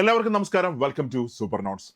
എല്ലാവർക്കും നമസ്കാരം. Welcome to super notes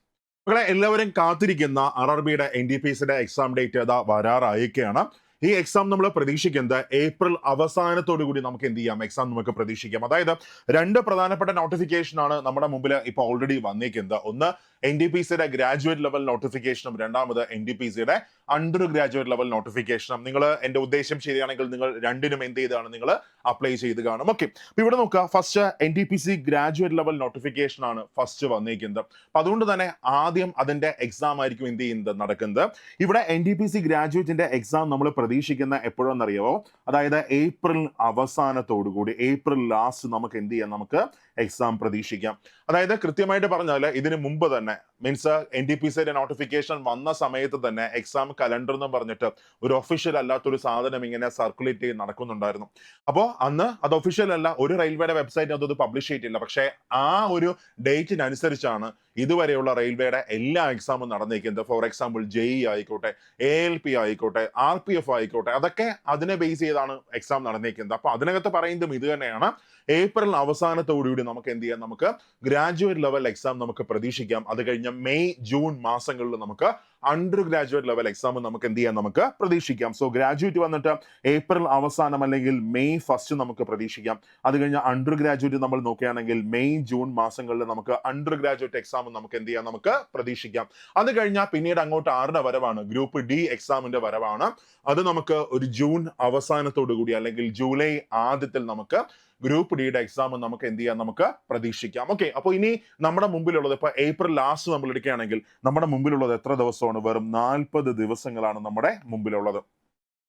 മക്കളെ എല്ലാവരും കാത്തിരിക്കുന്ന ആർ ആർ ബിയുടെ എൻ ഡി പി എസിന്റെ എക്സാം ഡേറ്റ് അതാ വരാറായിരിക്കുകയാണ്. ഈ എക്സാം നമ്മൾ പ്രതീക്ഷിക്കുന്നത് ഏപ്രിൽ അവസാനത്തോടു കൂടി നമുക്ക് എന്ത് ചെയ്യാം? എക്സാം നമുക്ക് പ്രതീക്ഷിക്കാം. അതായത് രണ്ട് പ്രധാനപ്പെട്ട നോട്ടിഫിക്കേഷൻ ആണ് നമ്മുടെ മുമ്പിൽ ഇപ്പോൾ ഓൾറെഡി വന്നേക്കുന്നത്. ഒന്ന് എൻ ഡി പി സിയുടെ ഗ്രാജുവേറ്റ് ലെവൽ നോട്ടിഫിക്കേഷനും രണ്ടാമത് എൻ ഡി പി സിയുടെ അണ്ടർ ഗ്രാജുവേറ്റ് ലെവൽ നോട്ടിഫിക്കേഷനും നിങ്ങൾ എന്റെ ഉദ്ദേശം ശരിയാണെങ്കിൽ നിങ്ങൾ രണ്ടിനും എന്ത് ചെയ്താണ്? നിങ്ങൾ അപ്ലൈ ചെയ്ത് കാണും. ഓക്കെ അപ്പോൾ ഇവിടെ നോക്കുക. First N T P C graduate level notification ആണ് ഫസ്റ്റ് വന്നേക്കുന്നത്. അപ്പൊ അതുകൊണ്ട് തന്നെ ആദ്യം അതിന്റെ എക്സാം ആയിരിക്കും എന്ത് ചെയ്യുന്നത്? നടക്കുന്നത്. ഇവിടെ എൻ ഡി പി സി ഗ്രാജുവേറ്റിന്റെ എക്സാം നമ്മൾ പ്രതീക്ഷിക്കുന്ന എപ്പോഴെന്നറിയാമോ അതായത് ഏപ്രിൽ അവസാനത്തോടു കൂടി ഏപ്രിൽ ലാസ്റ്റ് നമുക്ക് എന്ത് ചെയ്യാം? നമുക്ക് എക്സാം പ്രതീക്ഷിക്കാം. അതായത് കൃത്യമായിട്ട് പറഞ്ഞാൽ ഇതിന് മുമ്പ് തന്നെ മീൻസ് എൻ ഡി പി സിയുടെ നോട്ടിഫിക്കേഷൻ വന്ന സമയത്ത് തന്നെ എക്സാം കലണ്ടർ എന്ന് പറഞ്ഞിട്ട് ഒരു ഒഫീഷ്യൽ അല്ലാത്തൊരു സാധനം ഇങ്ങനെ സർക്കുലേറ്റ് ചെയ്ത് നടക്കുന്നുണ്ടായിരുന്നു. അപ്പോൾ അന്ന് അത് ഒഫീഷ്യൽ അല്ല ഒരു റെയിൽവേയുടെ വെബ്സൈറ്റ് അത് പബ്ലിഷ് ചെയ്തിട്ടില്ല. പക്ഷേ ആ ഒരു ഡേറ്റിനനുസരിച്ചാണ് ഇതുവരെയുള്ള റെയിൽവേയുടെ എല്ലാ എക്സാമും നടന്നിരിക്കുന്നത് ഫോർ എക്സാമ്പിൾ ജെഇ ആയിക്കോട്ടെ എ എൽ പി ആയിക്കോട്ടെ ആർ പി എഫ് ആയിക്കോട്ടെ അതൊക്കെ അതിനെ ബേസ് ചെയ്താണ് എക്സാം നടന്നിരിക്കുന്നത് അപ്പോൾ അതിനകത്ത് പറയുന്നതും ഇത് തന്നെയാണ്. ഏപ്രിൽ അവസാനത്തോടുകൂടി നമുക്ക് എന്ത് ചെയ്യാം? നമുക്ക് ഗ്രാജുവേറ്റ് ലെവൽ എക്സാം നമുക്ക് പ്രതീക്ഷിക്കാം. അത് കഴിഞ്ഞ മെയ് ജൂൺ മാസങ്ങളിൽ നമുക്ക് അണ്ടർ ഗ്രാജുവേറ്റ് ലെവൽ എക്സാം നമുക്ക് എന്ത് ചെയ്യാം? നമുക്ക് പ്രതീക്ഷിക്കാം. സോ ഗ്രാജുവേറ്റ് വന്നിട്ട് ഏപ്രിൽ അവസാനം അല്ലെങ്കിൽ മെയ് ഫസ്റ്റ് നമുക്ക് പ്രതീക്ഷിക്കാം. അത് കഴിഞ്ഞ അണ്ടർ ഗ്രാജുവേറ്റ് നമ്മൾ നോക്കുകയാണെങ്കിൽ മെയ് ജൂൺ മാസങ്ങളിൽ നമുക്ക് അണ്ടർ ഗ്രാജുവേറ്റ് എക്സാം നമുക്ക് എന്ത് ചെയ്യാം? നമുക്ക് പ്രതീക്ഷിക്കാം. അത് കഴിഞ്ഞാൽ പിന്നീട് അങ്ങോട്ട് ആറിന്റെ വരവാണ്? ഗ്രൂപ്പ് ഡി എക്സാമിന്റെ വരവാണ്. അത് നമുക്ക് ഒരു ജൂൺ അവസാനത്തോടു കൂടി അല്ലെങ്കിൽ ജൂലൈ ആദ്യത്തിൽ നമുക്ക് ഗ്രൂപ്പ് ഡിയുടെ എക്സാം നമുക്ക് എന്ത് ചെയ്യാം? നമുക്ക് പ്രതീക്ഷിക്കാം. ഓക്കെ അപ്പോൾ ഇനി നമ്മുടെ മുമ്പിലുള്ളത് ഇപ്പൊ ഏപ്രിൽ ലാസ്റ്റ് നമ്മൾ എടുക്കുകയാണെങ്കിൽ നമ്മുടെ മുമ്പിലുള്ളത് എത്ര ദിവസമാണ്? വെറും നാൽപ്പത് ദിവസങ്ങളാണ് നമ്മുടെ മുമ്പിലുള്ളത്.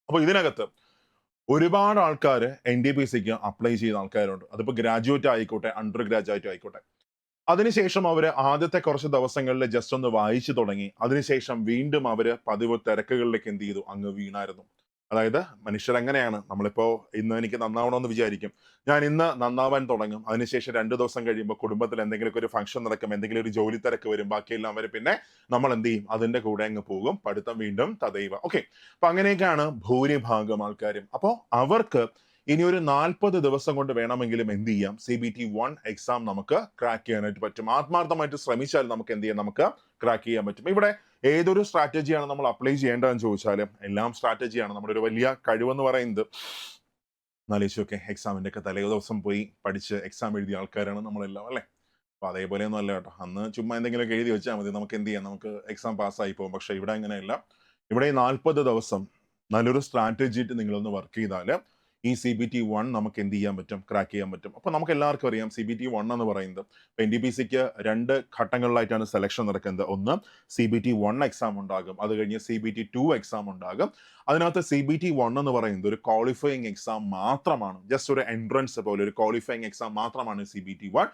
അപ്പോൾ ഇതിനകത്ത് ഒരുപാട് ആൾക്കാർ എൻ ഡി പി സിക്ക് അപ്ലൈ ചെയ്ത ആൾക്കാരുണ്ട്. അതിപ്പോൾ ഗ്രാജുവേറ്റ് ആയിക്കോട്ടെ അണ്ടർ ഗ്രാജുവേറ്റ് ആയിക്കോട്ടെ. അതിനുശേഷം അവർ ആദ്യത്തെ കുറച്ച് ദിവസങ്ങളിൽ ജസ്റ്റ് ഒന്ന് വായിച്ചു തുടങ്ങി. അതിനുശേഷം വീണ്ടും അവർ പതിവ് തിരക്കുകളിലേക്ക് എന്ത് ചെയ്തു? അങ്ങ് വീണായിരുന്നു. അതായത് മനുഷ്യർ എങ്ങനെയാണ് നമ്മളിപ്പോ ഇന്ന് എനിക്ക് നന്നാവണമെന്ന് വിചാരിക്കും. ഞാൻ ഇന്ന് നന്നാവാൻ തുടങ്ങും. അതിനുശേഷം രണ്ടു ദിവസം കഴിയുമ്പോൾ കുടുംബത്തിൽ എന്തെങ്കിലും ഒരു ഫംഗ്ഷൻ നടക്കും എന്തെങ്കിലും ഒരു ജോലി തിരക്ക് വരും ബാക്കിയെല്ലാം വരെ പിന്നെ നമ്മൾ എന്ത് ചെയ്യും? അതിന്റെ കൂടെ അങ്ങ് പോകും. പഠിത്തം വീണ്ടും തദൈവ ഓക്കെ അപ്പൊ അങ്ങനെയൊക്കെയാണ് ഭൂരിഭാഗം ആൾക്കാരും. അപ്പോൾ അവർക്ക് ഇനി ഒരു നാൽപ്പത് ദിവസം കൊണ്ട് വേണമെങ്കിലും എന്ത് ചെയ്യാം? C B T one exam നമുക്ക് ക്രാക്ക് ചെയ്യാനായിട്ട് പറ്റും. ആത്മാർത്ഥമായിട്ട് ശ്രമിച്ചാൽ നമുക്ക് എന്ത് ചെയ്യാം? നമുക്ക് ക്രാക്ക് ചെയ്യാൻ പറ്റും. ഇവിടെ ഏതൊരു സ്ട്രാറ്റജിയാണ് നമ്മൾ അപ്ലൈ ചെയ്യേണ്ടതെന്ന് ചോദിച്ചാൽ എല്ലാം സ്ട്രാറ്റജിയാണ് നമ്മുടെ ഒരു വലിയ കഴിവെന്ന് പറയുന്നത്. എന്നാലോചിച്ചൊക്കെ എക്സാമിന്റെ ഒക്കെ തലേ ദിവസം പോയി പഠിച്ച് എക്സാം എഴുതിയ ആൾക്കാരാണ് നമ്മളെല്ലാം അല്ലേ? അപ്പോൾ അതേപോലെ ഒന്നും അല്ല കേട്ടോ. അന്ന് ചുമ്മാ എന്തെങ്കിലുമൊക്കെ എഴുതി വെച്ചാൽ മതി. നമുക്ക് എന്ത് ചെയ്യാം? നമുക്ക് എക്സാം പാസ്സായി പോകും. പക്ഷേ ഇവിടെ അങ്ങനെയല്ല. ഇവിടെ നാൽപ്പത് ദിവസം നല്ലൊരു സ്ട്രാറ്റജി നിങ്ങളൊന്ന് വർക്ക് ചെയ്താൽ ഈ സി ബി ടി വൺ നമുക്ക് എന്ത് ചെയ്യാൻ പറ്റും? ക്രാക്ക് ചെയ്യാൻ പറ്റും. അപ്പൊ നമുക്ക് എല്ലാവർക്കും അറിയാം സി ബി ടി വൺ എന്ന് പറയുന്നത് എൻ ഡി പി സിക്ക് രണ്ട് ഘട്ടങ്ങളിലായിട്ടാണ് സെലക്ഷൻ നടക്കുന്നത്. ഒന്ന് C B T one exam ഉണ്ടാകും. അത് കഴിഞ്ഞ് C B T two exam ഉണ്ടാകും. അതിനകത്ത് സി ബി ടി വൺ എന്ന് പറയുന്നത് ഒരു ക്വാളിഫയിങ് എക്സാം മാത്രമാണ്. ജസ്റ്റ് ഒരു എൻട്രൻസ് പോലെ ഒരു ക്വാളിഫയിങ് എക്സാം മാത്രമാണ് സി ബി ടി വൺ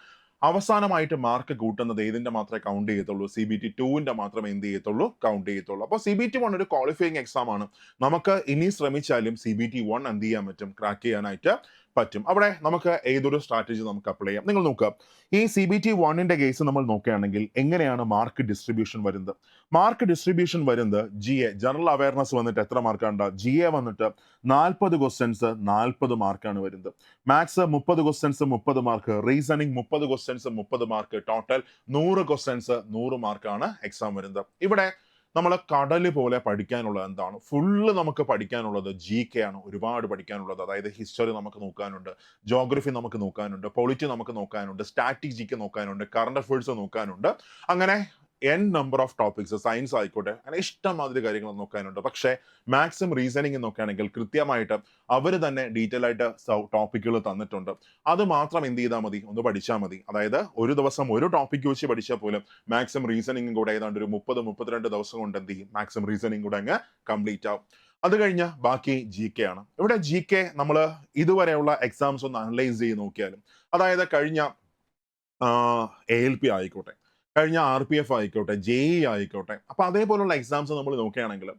അവസാനമായിട്ട് മാർക്ക് കൂട്ടുന്നത് ഏതിന്റെ മാത്രമേ കൗണ്ട് ചെയ്യത്തുള്ളൂ? സി ബി ടി ടുവിന്റെ മാത്രമേ എന്ത് ചെയ്യത്തുള്ളൂ? കൗണ്ട് ചെയ്യത്തുള്ളൂ. അപ്പോൾ സി ബി ടി വൺ ഒരു ക്വാളിഫയിങ് എക്സാം ആണ്. നമുക്ക് ഇനി ശ്രമിച്ചാലും സി ബി ടി വൺ എന്ത് ചെയ്യാൻ പറ്റും? ക്രാക്ക് ചെയ്യാനായിട്ട് പറ്റും. അവിടെ നമുക്ക് ഏതൊരു സ്ട്രാറ്റജി നമുക്ക് അപ്ലൈ ചെയ്യാം. നിങ്ങൾ നോക്കുക ഈ സി ബി ടി വണ്ണിന്റെ കേസ് നമ്മൾ നോക്കുകയാണെങ്കിൽ എങ്ങനെയാണ് മാർക്ക് ഡിസ്ട്രിബ്യൂഷൻ വരുന്നത്? മാർക്ക് ഡിസ്ട്രിബ്യൂഷൻ വരുന്നത് ജി എ ജനറൽ അവയർനെസ് വന്നിട്ട് എത്ര മാർക്കാണ് ജി എ വന്നിട്ട് നാൽപ്പത് ക്വസ്റ്റ്യൻസ് നാൽപ്പത് മാർക്കാണ് വരുന്നത്. മാത്സ് മുപ്പത് ക്വസ്റ്റ്യൻസ് മുപ്പത് മാർക്ക് റീസണിങ് മുപ്പത് ക്വസ്റ്റ്യൻസ് മുപ്പത് മാർക്ക് ടോട്ടൽ നൂറ് ക്വസ്റ്റ്യൻസ് നൂറ് മാർക്കാണ് എക്സാം വരുന്നത്. ഇവിടെ നമ്മൾ കടൽ പോലെ പഠിക്കാനുള്ളത് എന്താണ്? ഫുള്ള് നമുക്ക് പഠിക്കാനുള്ളത് ജി കെ ആണ്. ഒരുപാട് പഠിക്കാനുള്ളത്. അതായത് ഹിസ്റ്ററി നമുക്ക് നോക്കാനുണ്ട് ജോഗ്രഫി നമുക്ക് നോക്കാനുണ്ട് പൊളിറ്റി നമുക്ക് നോക്കാനുണ്ട് സ്ട്രാറ്റജിക്ക് നോക്കാനുണ്ട് കറണ്ട് അഫയേഴ്സ് നോക്കാനുണ്ട്. അങ്ങനെ n number of topics science ആയിക്കോട്ടെ അങ്ങനെ ഇഷ്ടമാതിരി കാര്യങ്ങൾ നോക്കാനുണ്ട്. പക്ഷേ മാക്സിമം റീസണിങ് നോക്കുകയാണെങ്കിൽ കൃത്യമായിട്ട് അവർ തന്നെ ഡീറ്റെയിൽ ആയിട്ട് ടോപ്പിക്കുകൾ തന്നിട്ടുണ്ട്. അത് മാത്രം എന്ത് ചെയ്താൽ മതി? ഒന്ന് പഠിച്ചാൽ മതി. അതായത് ഒരു ദിവസം ഒരു ടോപ്പിക്ക് വെച്ച് പഠിച്ചാൽ പോലും മാക്സിമം റീസണിങ്ങും കൂടെ ഏതാണ്ട് ഒരു മുപ്പത് മുപ്പത്തിരണ്ട് ദിവസം കൊണ്ട് എന്ത് ചെയ്യും? മാക്സിമം റീസണിങ് കൂടെ അങ്ങ് കംപ്ലീറ്റ് ആവും. അത് കഴിഞ്ഞ് ബാക്കി ജി കെ ആണ്. ഇവിടെ ജി കെ നമ്മൾ ഇതുവരെയുള്ള എക്സാംസ് ഒന്ന് അനലൈസ് ചെയ്ത് നോക്കിയാലും അതായത് കഴിഞ്ഞ എ എൽ പി ആയിക്കോട്ടെ കഴിഞ്ഞ ആർ പി എഫ് ആയിക്കോട്ടെ ജെ ഇ ആയിക്കോട്ടെ അപ്പൊ അതേപോലുള്ള എക്സാംസ് നമ്മൾ നോക്കുകയാണെങ്കിൽ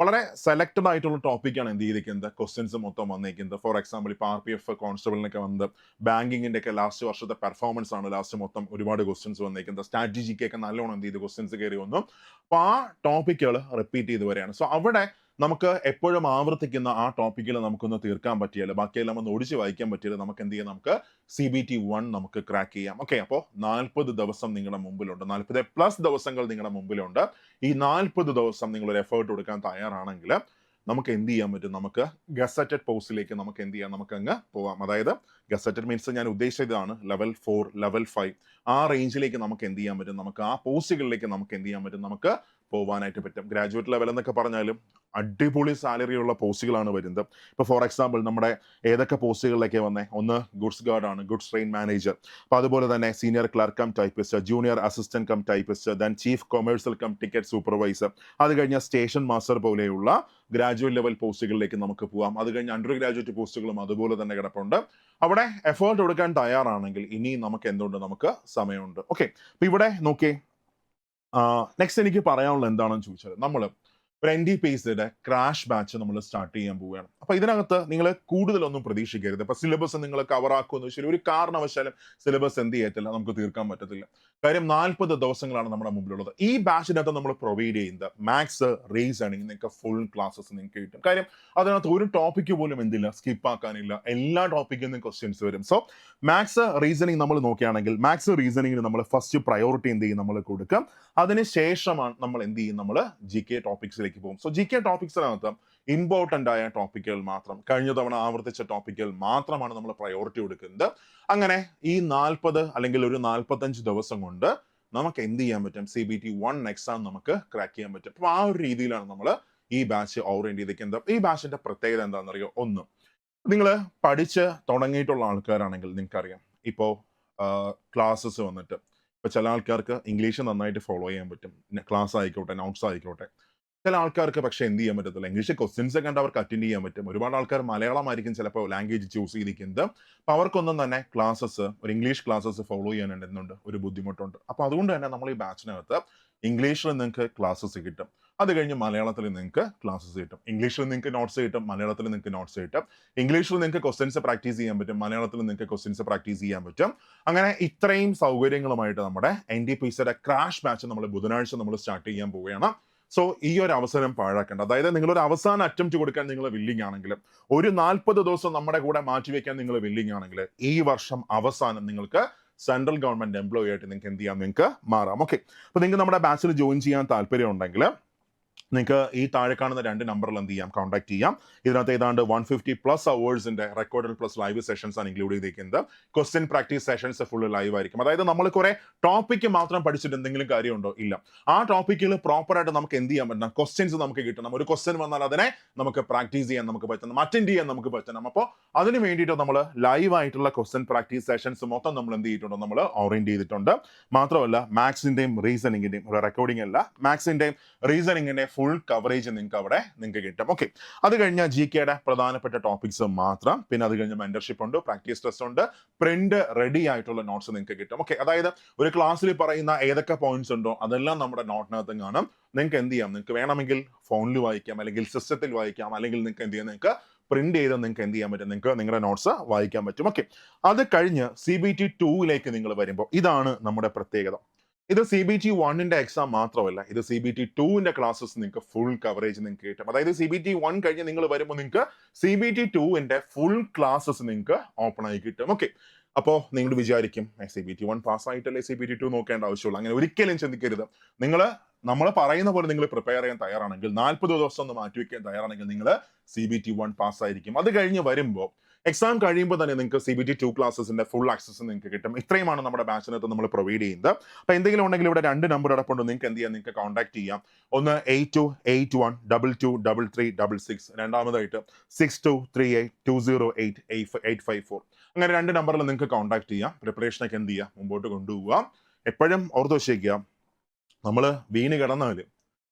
വളരെ സെലക്റ്റഡ് ആയിട്ടുള്ള ടോപ്പിക്കാണ് എന്ത് ചെയ്തിരിക്കുന്നത്? ക്വസ്റ്റ്യൻസ് മൊത്തം വന്നിരിക്കുന്നത്. ഫോർ എക്സാമ്പിൾ ഇപ്പോൾ ആർ പി എഫ് കോൺസ്റ്റബിളിനൊക്കെ വന്നത് ബാങ്കിങ്ങിന്റെ ഒക്കെ ലാസ്റ്റ് വർഷത്തെ പെർഫോമൻസ് ആണ്. ലാസ്റ്റ് മൊത്തം ഒരുപാട് ക്വസ്റ്റ്യൻസ് വന്നിരിക്കുന്നത്. സ്ട്രാറ്റജിക്കൊക്കെ നല്ലോണം എന്ത് ചെയ്ത്? ക്വസ്റ്റ്യൻസ് കയറി വന്നു. അപ്പോൾ ആ ടോപ്പിക്കുകൾ റിപ്പീറ്റ് ചെയ്ത് വരികയാണ്. സോ അവിടെ നമുക്ക് എപ്പോഴും ആവർത്തിക്കുന്ന ആ ടോപ്പിക്കിൽ നമുക്കൊന്ന് തീർക്കാൻ പറ്റിയാൽ ബാക്കിയെല്ലാം ഒന്ന് ഒടിച്ച് വായിക്കാൻ പറ്റിയാൽ നമുക്ക് എന്ത് ചെയ്യാം? നമുക്ക് സി ബി ടി വൺ നമുക്ക് ക്രാക്ക് ചെയ്യാം. ഓക്കെ അപ്പോൾ നാൽപ്പത് ദിവസം നിങ്ങളുടെ മുമ്പിലുണ്ട്. നാൽപ്പത് പ്ലസ് ദിവസങ്ങൾ നിങ്ങളുടെ മുമ്പിലുണ്ട്. ഈ നാൽപ്പത് ദിവസം നിങ്ങൾ ഒരു എഫേർട്ട് കൊടുക്കാൻ തയ്യാറാണെങ്കിൽ നമുക്ക് എന്ത് ചെയ്യാൻ പറ്റും? നമുക്ക് ഗസറ്റഡ് പോസ്റ്റിലേക്ക് നമുക്ക് എന്ത് ചെയ്യാം? നമുക്ക് അങ്ങ് പോവാം. അതായത് ഗസറ്റഡ് മീൻസ് ഞാൻ ഉദ്ദേശിച്ചതാണ് ലെവൽ ഫോർ ലെവൽ ഫൈവ് ആ റേഞ്ചിലേക്ക് നമുക്ക് എന്ത് ചെയ്യാൻ പറ്റും? നമുക്ക് ആ പോസ്റ്റുകളിലേക്ക് നമുക്ക് എന്ത് ചെയ്യാൻ പറ്റും? നമുക്ക് പോകാനായിട്ട് പറ്റും. ഗ്രാജുവേറ്റ് ലെവൽ എന്നൊക്കെ പറഞ്ഞാലും അടിപൊളി സാലറി ഉള്ള പോസ്റ്റുകളാണ് വരുന്നത്. ഇപ്പോൾ ഫോർ എക്സാമ്പിൾ നമ്മുടെ ഏതൊക്കെ പോസ്റ്റുകളിലേക്ക് വന്നേ? ഒന്ന് ഗുഡ്സ് ഗാർഡ് ആണ് ഗുഡ്സ് ട്രെയിൻ മാനേജർ അപ്പോൾ അതുപോലെ തന്നെ senior clerk cum typist junior assistant cum typist then chief commercial cum ticket supervisor അത് കഴിഞ്ഞ സ്റ്റേഷൻ മാസ്റ്റർ പോലെയുള്ള ഗ്രാജുവേറ്റ് ലെവൽ പോസ്റ്റുകളിലേക്ക് നമുക്ക് പോകാം അത് കഴിഞ്ഞ് അണ്ടർ ഗ്രാജുവേറ്റ് പോസ്റ്റുകളും അതുപോലെ തന്നെ കിടപ്പുണ്ട്. അവിടെ എഫേർട്ട് കൊടുക്കാൻ തയ്യാറാണെങ്കിൽ ഇനി നമുക്ക് എന്തുണ്ട്? നമുക്ക് സമയമുണ്ട്. ഓക്കെ അപ്പൊ ഇവിടെ നോക്കിയേ. നെക്സ്റ്റ് എനിക്ക് പറയാനുള്ളത് എന്താണെന്ന് ചോദിച്ചാൽ നമ്മൾ ഒരു പേസ്ഡ് ക്രാഷ് ബാച്ച് നമ്മൾ സ്റ്റാർട്ട് ചെയ്യാൻ പോവുകയാണ്. അപ്പൊ ഇതിനകത്ത് നിങ്ങൾ കൂടുതലൊന്നും പ്രതീക്ഷിക്കരുത്. ഇപ്പൊ സിലബസ് നിങ്ങൾ കവർ ആക്കുമെന്ന് വെച്ചാൽ ഒരു കാരണവശാലും സിലബസ് എന്ത് ചെയ്യത്തില്ല നമുക്ക് തീർക്കാൻ പറ്റത്തില്ല. കാര്യം നാൽപ്പത് ദിവസങ്ങളാണ് നമ്മുടെ മുമ്പിലുള്ളത്. ഈ ബാച്ചിനകത്ത് നമ്മൾ പ്രൊവൈഡ് ചെയ്യുന്നത് മാത്സ് റീസണിങ് നിങ്ങൾക്ക് ഫുൾ ക്ലാസ്സസ് നിങ്ങൾക്ക് കിട്ടും. കാര്യം അതിനകത്ത് ഒരു ടോപ്പിക്ക് പോലും എന്തില്ല സ്കിപ്പ് ആക്കാനില്ല. എല്ലാ ടോപ്പിക്കിൽ നിന്നും ക്വസ്റ്റ്യൻസ് വരും. സോ മാത്സ് റീസണിങ് നമ്മൾ നോക്കുകയാണെങ്കിൽ മാത്സ് റീസണിങ്ങിന് നമ്മൾ ഫസ്റ്റ് പ്രയോറിറ്റി എന്ത് ചെയ്യും? നമ്മൾ കൊടുക്കാം. അതിനുശേഷമാണ് നമ്മൾ എന്ത് ചെയ്യും? നമ്മൾ ജി കെ ടോപ്പിക്സിലേക്ക് പോകും. സോ ജി കെ ടോപ്പിക്സിനകത്ത് ഇമ്പോർട്ടന്റ് ആയ ടോപ്പിക്കുകൾ മാത്രം. കഴിഞ്ഞ തവണ ആവർത്തിച്ച ടോപ്പിക്കുകൾ മാത്രമാണ് നമ്മൾ പ്രയോറിറ്റി കൊടുക്കുന്നത്. അങ്ങനെ ഈ നാൽപ്പത് അല്ലെങ്കിൽ ഒരു നാൽപ്പത്തഞ്ച് ദിവസം കൊണ്ട് നമുക്ക് എന്ത് ചെയ്യാൻ പറ്റും? C B T one exam നമുക്ക് ക്രാക്ക് ചെയ്യാൻ പറ്റും. അപ്പോൾ ആ ഒരു രീതിയിലാണ് നമ്മൾ ഈ ബാച്ച് ഓറിയന്റ് ചെയ്തിരിക്കുന്നത് ഈ ബാച്ചിന്റെ പ്രത്യേകത എന്താണെന്നറിയോ? ഒന്ന് നിങ്ങൾ പഠിച്ച് തുടങ്ങിയിട്ടുള്ള ആൾക്കാരാണെങ്കിൽ നിങ്ങൾക്കറിയാം. ഇപ്പോൾ ക്ലാസ്സസ് വന്നിട്ട്. ഇപ്പോൾ ചില ആൾക്കാർക്ക് ഇംഗ്ലീഷ് നന്നായിട്ട് ഫോളോ ചെയ്യാൻ പറ്റും. ക്ലാസ് ആയിക്കോട്ടെ നോട്ട്സ് ആയിക്കോട്ടെ. ചില ആൾക്കാർക്ക് പക്ഷെ എന്ത് ചെയ്യാൻ പറ്റത്തില്ല. ഇംഗ്ലീഷ് ക്വസ്റ്റ്യൻസ് കണ്ട് അവർക്ക് അറ്റൻഡ് ചെയ്യാൻ പറ്റും. ഒരുപാട് ആൾക്കാർ മലയാളമായിരിക്കും ചിലപ്പോൾ ലാംഗ്വേജ് ചൂസ് ചെയ്തിരിക്കുന്നത്. അപ്പോൾ അവർക്കൊന്നും തന്നെ ക്ലാസ്സസ് ഒരു ഇംഗ്ലീഷ് ക്ലാസ്സസ് ഫോളോ ചെയ്യാനുണ്ടെന്നുണ്ട് ഒരു ബുദ്ധിമുട്ടുണ്ട്. അപ്പോൾ അതുകൊണ്ട് തന്നെ നമ്മൾ ഈ ബാച്ചിനകത്ത് ഇംഗ്ലീഷിൽ നിങ്ങൾക്ക് ക്ലാസ്സസ് കിട്ടും. അത് കഴിഞ്ഞ് മലയാളത്തിൽ നിങ്ങൾക്ക് ക്ലാസ്സസ് കിട്ടും. ഇംഗ്ലീഷിൽ നിങ്ങൾക്ക് നോട്ട്സ് കിട്ടും. മലയാളത്തിൽ നിങ്ങൾക്ക് നോട്ട്സ് കിട്ടും. ഇംഗ്ലീഷിൽ നിങ്ങൾക്ക് ക്വസ്റ്റ്യൻസ് പ്രാക്ടീസ് ചെയ്യാൻ പറ്റും. മലയാളത്തിൽ നിങ്ങൾക്ക് ക്വസ്റ്റ്യൻസ് പ്രാക്ടീസ് ചെയ്യാൻ പറ്റും. അങ്ങനെ ഇത്രയും സൗകര്യങ്ങളുമായിട്ട് നമ്മുടെ എൻ ഡി പി സിയുടെ ക്രാഷ് ബാച്ച് നമ്മൾ ബുധനാഴ്ച നമ്മൾ സ്റ്റാർട്ട് ചെയ്യാൻ പോവുകയാണ്. സോ ഈ ഒരു അവസരം പാഴാക്കേണ്ട. അതായത് നിങ്ങൾ ഒരു അവസാന അറ്റംപ്റ്റ് കൊടുക്കാൻ നിങ്ങൾ വില്ലിങ് ആണെങ്കിൽ ഒരു നാൽപ്പത് ദിവസം നമ്മുടെ കൂടെ മാറ്റിവെക്കാൻ നിങ്ങൾ വില്ലിങ് ആണെങ്കിൽ ഈ വർഷം അവസാനം നിങ്ങൾക്ക് സെൻട്രൽ ഗവൺമെന്റ് എംപ്ലോയി ആയിട്ട് നിങ്ങൾക്ക് എന്ത് ചെയ്യാം? നിങ്ങൾക്ക് മാറാം. ഓക്കെ അപ്പൊ നിങ്ങൾക്ക് നമ്മുടെ ബാച്ചിൽ ജോയിൻ ചെയ്യാൻ താല്പര്യം ഉണ്ടെങ്കിൽ നിങ്ങൾക്ക് ഈ താഴെ കാണുന്ന രണ്ട് നമ്പറിൽ എന്ത് ചെയ്യാം? കോൺടാക്ട് ചെയ്യാം. ഇതിനകത്ത് ഏതാണ്ട് വൺ ഫിഫ്റ്റി പ്ലസ് അവേഴ്സിന്റെ റെക്കോർഡ് പ്ലസ് ലൈവ് സെഷൻസ് ആണ് ഇൻക്ലൂഡ് ചെയ്തിരിക്കുന്നത്. Question practice sessions full live ആയിരിക്കും. അതായത് നമ്മൾ കുറെ ടോപ്പിക്ക് മാത്രം പഠിച്ചിട്ട് എന്തെങ്കിലും കാര്യമുണ്ടോ? ഇല്ല. ആ ടോപ്പിക്കിൽ പ്രോപ്പറായിട്ട് നമുക്ക് എന്ത് ചെയ്യാൻ പറ്റണം? ക്വസ്റ്റ്യൻസ് നമുക്ക് കിട്ടണം. ഒരു ക്വസ്റ്റ്യൻ വന്നാൽ അതിനെ നമുക്ക് പ്രാക്ടീസ് ചെയ്യാൻ നമുക്ക് പറ്റണം. അറ്റൻഡ് ചെയ്യാൻ നമുക്ക് പറ്റണം. അപ്പോൾ അതിന് വേണ്ടിയിട്ട് നമ്മൾ ലൈവ് ആയിട്ടുള്ള ക്വസ്റ്റ്യൻ പ്രാക്ടീസ് സെഷൻസ് മൊത്തം നമ്മൾ എന്ത് ചെയ്തിട്ടുണ്ട്? നമ്മൾ ഓറിയന്റ് ചെയ്തിട്ടുണ്ട്. മാത്രമല്ല മാത്സിന്റെയും റീസണിങ്ങിന്റെയും റെക്കോർഡിംഗ് അല്ല മാത്സിന്റെയും റീസണിങ്ങിന്റെ ഫുൾ കവറേജ് നിങ്ങൾക്ക് അവിടെ നിങ്ങൾക്ക് കിട്ടും. ഓക്കെ അത് കഴിഞ്ഞാൽ ജി കെയുടെ പ്രധാനപ്പെട്ട ടോപ്പിക്സ് മാത്രം. പിന്നെ അത് കഴിഞ്ഞ് മെന്റർഷിപ്പ് ഉണ്ട് പ്രാക്ടീസ് ടെസ്റ്റ് ഉണ്ട് പ്രിന്റ് റെഡി ആയിട്ടുള്ള നോട്ട്സ് നിങ്ങൾക്ക് കിട്ടും. ഓക്കെ അതായത് ഒരു ക്ലാസ്സിൽ പറയുന്ന ഏതൊക്കെ പോയിന്റ്സ് ഉണ്ടോ അതെല്ലാം നമ്മുടെ നോട്ടിനകത്ത് കാണും. നിങ്ങൾക്ക് എന്ത് ചെയ്യാം? നിങ്ങൾക്ക് വേണമെങ്കിൽ ഫോണിൽ വായിക്കാം അല്ലെങ്കിൽ സിസ്റ്റത്തിൽ വായിക്കാം അല്ലെങ്കിൽ നിങ്ങൾക്ക് എന്ത് ചെയ്യാം? നിങ്ങൾക്ക് പ്രിന്റ് ചെയ്ത് നിങ്ങൾക്ക് എന്ത് ചെയ്യാൻ പറ്റും? നിങ്ങൾക്ക് നിങ്ങളുടെ നോട്ട്സ് വായിക്കാൻ പറ്റും. ഓക്കെ അത് കഴിഞ്ഞ് സി ബി ടി ടൂവിലേക്ക് നിങ്ങൾ വരുമ്പോൾ ഇതാണ് നമ്മുടെ പ്രത്യേകത. ഇത് സി ബി ടി വണ്ണിന്റെ എക്സാം മാത്രമല്ല ഇത് സി ബി ടി ടുവിന്റെ ക്ലാസ്സസ് നിങ്ങൾക്ക് ഫുൾ കവറേജ് നിങ്ങൾക്ക് കിട്ടും. അതായത് സി ബി ടി വൺ കഴിഞ്ഞ് നിങ്ങൾ വരുമ്പോൾ നിങ്ങൾക്ക് സി ബി ടി ടുവിന്റെ ഫുൾ ക്ലാസ്സസ് നിങ്ങൾക്ക് ഓപ്പൺ ആയി കിട്ടും. ഓക്കെ അപ്പോൾ നിങ്ങൾ വിചാരിക്കും സി ബി ടി വൺ പാസ്സായിട്ടല്ലേ സി ബി ടി ടു നോക്കേണ്ട ആവശ്യമുള്ളൂ. അങ്ങനെ ഒരിക്കലും ചിന്തിക്കരുത്. നിങ്ങൾ നമ്മൾ പറയുന്ന പോലെ നിങ്ങൾ പ്രിപ്പയർ ചെയ്യാൻ തയ്യാറാണെങ്കിൽ നാൽപ്പത് ദിവസം ഒന്ന് മാറ്റിവെക്കാൻ തയ്യാറാണെങ്കിൽ നിങ്ങൾ സി ബി ടി വൺ പാസ്സായിരിക്കും അത് കഴിഞ്ഞ് വരുമ്പോൾ എക്സാം കഴിയുമ്പോൾ തന്നെ നിങ്ങൾക്ക് സി ബി ടി ടു ക്ലാസ്സിന്റെ ഫുൾ ആക്സസ് നിങ്ങൾക്ക് കിട്ടും. ഇത്രയുമാണ് നമ്മുടെ ബാച്ചിനകത്ത് നമ്മൾ പ്രൊവൈഡ് ചെയ്യുന്നത്. അപ്പോൾ എന്തെങ്കിലും ഉണ്ടെങ്കിൽ ഇവിടെ രണ്ട് നമ്പർ അടപ്പുണ്ട്. നിങ്ങൾക്ക് എന്ത് ചെയ്യാം? നിങ്ങൾക്ക് കോൺടാക്ട് ചെയ്യാം. ഒന്ന് eight two eight one double two double three double six രണ്ടാമതായിട്ട് six two three eight two zero eight eight five four അങ്ങനെ രണ്ട് നമ്പറിൽ നിങ്ങൾക്ക് കോൺടാക്ട് ചെയ്യാം. പ്രിപ്പറേഷനൊക്കെ എന്ത് ചെയ്യാം? മുമ്പോട്ട് കൊണ്ടുപോകാം എപ്പോഴും ഓർത്ത് വെച്ചേക്കുക. നമ്മൾ വീണ് കിടന്നാൽ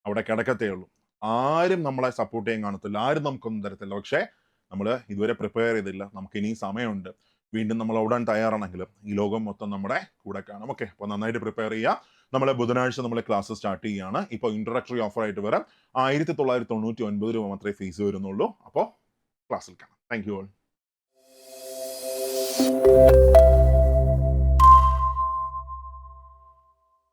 അവിടെ കിടക്കത്തേ ഉള്ളൂ. ആരും നമ്മളെ സപ്പോർട്ട് ചെയ്യാൻ കാണത്തില്ല. ആരും നമുക്കൊന്നും തരത്തില്ല. പക്ഷേ നമ്മൾ ഇതുവരെ പ്രിപ്പയർ ചെയ്തില്ല. നമുക്ക് ഇനിയും സമയമുണ്ട്. വീണ്ടും നമ്മൾ ഓടാൻ തയ്യാറാണെങ്കിൽ ഈ ലോകം മൊത്തം നമ്മുടെ കൂടെ കാണും. ഓക്കെ അപ്പോൾ നന്നായിട്ട് പ്രിപ്പയർ ചെയ്യുക നമ്മൾ ബുധനാഴ്ച നമ്മൾ ക്ലാസ് സ്റ്റാർട്ട് ചെയ്യുകയാണ് ഇപ്പോൾ ഇൻട്രഡക്ടറി ഓഫർ ആയിട്ട് വരാം. ആയിരത്തി തൊള്ളായിരത്തി തൊണ്ണൂറ്റി ഒൻപത് രൂപ മാത്രമേ ഫീസ് വരുന്നുള്ളൂ. അപ്പോൾ ക്ലാസ്സിൽ കാണാം. Thank you all